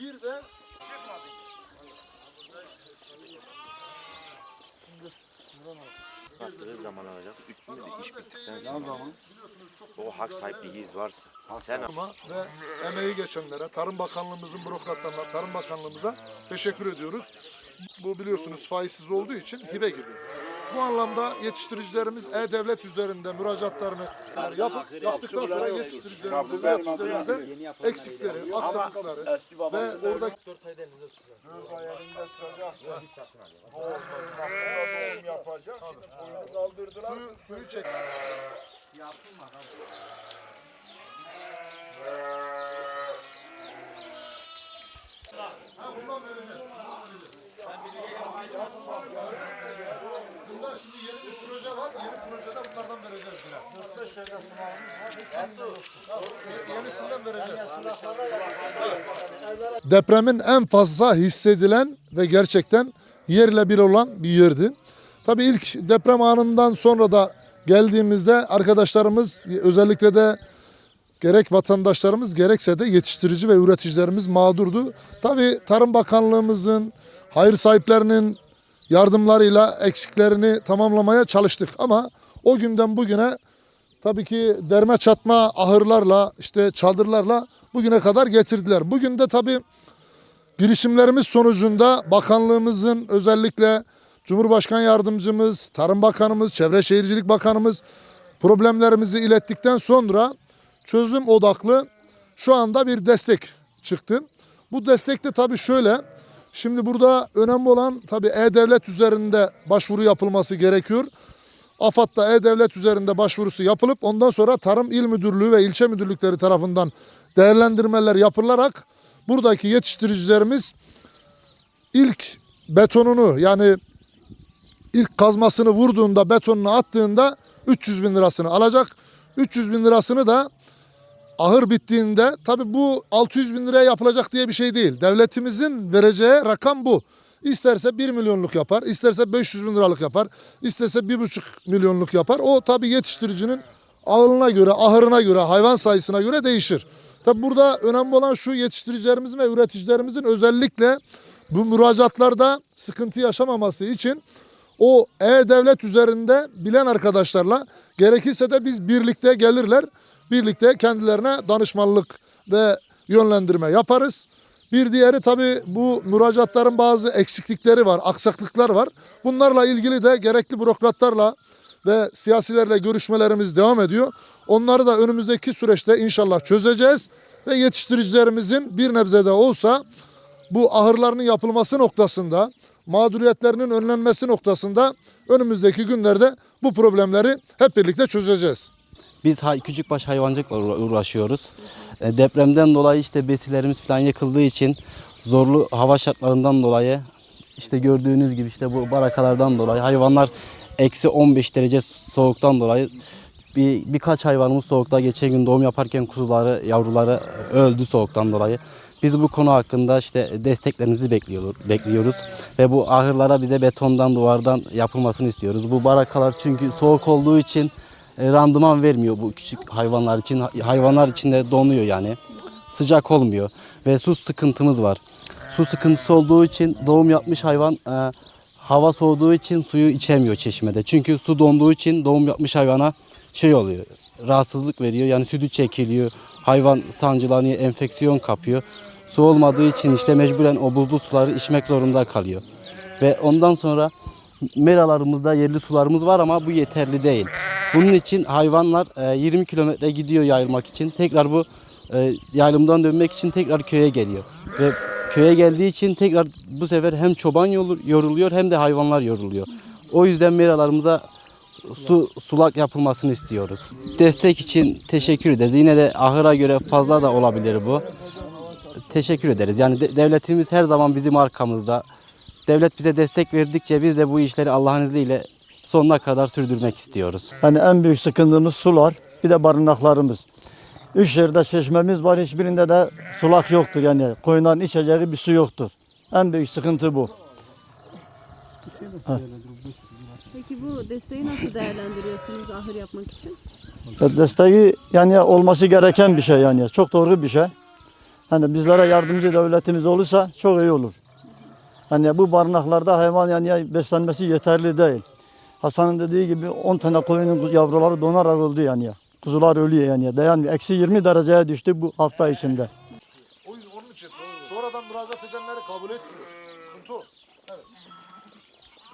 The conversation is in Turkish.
Bir de Attığı zaman alacağız. Üçünü de iş bittikten sonra. O hak sahipliği varsa. Sen Ama ve emeği geçenlere, Tarım Bakanlığımızın bürokratlarına, Tarım Bakanlığımıza teşekkür ediyoruz. Bu biliyorsunuz faizsiz olduğu için hibe gibi. Bu anlamda yetiştiricilerimiz e-devlet üzerinde müracaatlarını yapıp yaptıktan sonra yetiştiricilerimize, üreticilerimize eksikleri, aksaklıkları ve oradaki suyu, suyu çek. Ha, bundan vereceğiz. Bundan vereceğiz. Bunda şimdi yeni bir proje var. Yeni projede bunlardan vereceğiz biraz. Yenisinden vereceğiz. Depremin en fazla hissedilen ve gerçekten yerle bir olan bir yerdi. Tabii ilk deprem anından sonra da geldiğimizde arkadaşlarımız özellikle de gerek vatandaşlarımız gerekse de yetiştirici ve üreticilerimiz mağdurdu. Tabii Tarım Bakanlığımızın, hayır sahiplerinin yardımlarıyla eksiklerini tamamlamaya çalıştık. Ama o günden bugüne tabii ki derme çatma ahırlarla, işte çadırlarla bugüne kadar getirdiler. Bugün de tabii girişimlerimiz sonucunda bakanlığımızın özellikle Cumhurbaşkan Yardımcımız, Tarım Bakanımız, Çevre Şehircilik Bakanımız problemlerimizi ilettikten sonra çözüm odaklı şu anda bir destek çıktı. Bu destek de tabii şöyle. Şimdi burada önemli olan tabii e-devlet üzerinde başvuru yapılması gerekiyor. AFAD'da e-devlet üzerinde başvurusu yapılıp ondan sonra Tarım İl Müdürlüğü ve ilçe müdürlükleri tarafından değerlendirmeler yapılarak buradaki yetiştiricilerimiz ilk betonunu yani ilk kazmasını vurduğunda betonunu attığında 300 bin lirasını alacak. 300 bin lirasını da ahır bittiğinde tabi bu 600 bin liraya yapılacak diye bir şey değil. Devletimizin vereceği rakam bu. İsterse 1 milyonluk yapar, isterse 500 bin liralık yapar, isterse 1,5 milyonluk yapar. O tabi yetiştiricinin ağırlığına göre, ahırına göre, hayvan sayısına göre değişir. Tabi burada önemli olan şu yetiştiricilerimizin ve üreticilerimizin özellikle bu müracaatlarda sıkıntı yaşamaması için o e-devlet üzerinde bilen arkadaşlarla gerekirse de biz birlikte gelirler. Birlikte kendilerine danışmanlık ve yönlendirme yaparız. Bir diğeri tabii bu müracaatların bazı eksiklikleri var, aksaklıklar var. Bunlarla ilgili de gerekli bürokratlarla ve siyasilerle görüşmelerimiz devam ediyor. Onları da önümüzdeki süreçte inşallah çözeceğiz ve yetiştiricilerimizin bir nebze de olsa bu ahırlarının yapılması noktasında, mağduriyetlerinin önlenmesi noktasında önümüzdeki günlerde bu problemleri hep birlikte çözeceğiz. Biz küçükbaş hayvancılıkla uğra- uğraşıyoruz. E, depremden dolayı işte besilerimiz falan yıkıldığı için zorlu hava şartlarından dolayı işte gördüğünüz gibi işte bu barakalardan dolayı hayvanlar eksi 15 derece soğuktan dolayı bir, birkaç hayvanımız soğukta geçen gün doğum yaparken kuzuları, yavruları öldü soğuktan dolayı. Biz bu konu hakkında işte desteklerinizi bekliyor, bekliyoruz ve bu ahırlara bize betondan duvardan yapılmasını istiyoruz. Bu barakalar çünkü soğuk olduğu için randıman vermiyor bu küçük hayvanlar için. Hayvanlar içinde donuyor yani. Sıcak olmuyor ve su sıkıntımız var. Su sıkıntısı olduğu için doğum yapmış hayvan e, hava soğuduğu için suyu içemiyor çeşmede. Çünkü su donduğu için doğum yapmış hayvana şey oluyor. Rahatsızlık veriyor. Yani sütü çekiliyor. Hayvan sancılanıyor, enfeksiyon kapıyor. Su olmadığı için işte mecburen o buzlu suları içmek zorunda kalıyor. Ve ondan sonra meralarımızda yerli sularımız var ama bu yeterli değil. Bunun için hayvanlar e, 20 kilometre gidiyor yayılmak için. Tekrar bu e, yaylımdan dönmek için tekrar köye geliyor. Ve köye geldiği için tekrar bu sefer hem çoban yoruluyor hem de hayvanlar yoruluyor. O yüzden meralarımıza su sulak yapılmasını istiyoruz. Destek için teşekkür ederiz. Yine de ahıra göre fazla da olabilir bu. Teşekkür ederiz. Yani de- devletimiz her zaman bizim arkamızda. Devlet bize destek verdikçe biz de bu işleri Allah'ın izniyle sonuna kadar sürdürmek istiyoruz. Yani en büyük sıkıntımız sular, bir de barınaklarımız. Üç yerde çeşmemiz var, hiçbirinde de sulak yoktur yani. Koyunların içeceği bir su yoktur. En büyük sıkıntı bu. Peki bu desteği nasıl değerlendiriyorsunuz ahır yapmak için? Desteği yani olması gereken bir şey yani. Çok doğru bir şey. Hani bizlere yardımcı devletimiz olursa çok iyi olur. Hani bu barınaklarda hayvan yani beslenmesi yeterli değil. Hasan'ın dediği gibi 10 tane koyunun yavruları donarak öldü yani. Kuzular ölüyor yani. Dayanmıyor. Eksi 20 dereceye düştü bu hafta içinde. O onun için sonradan müracaat edenleri kabul etmiyor. Sıkıntı o.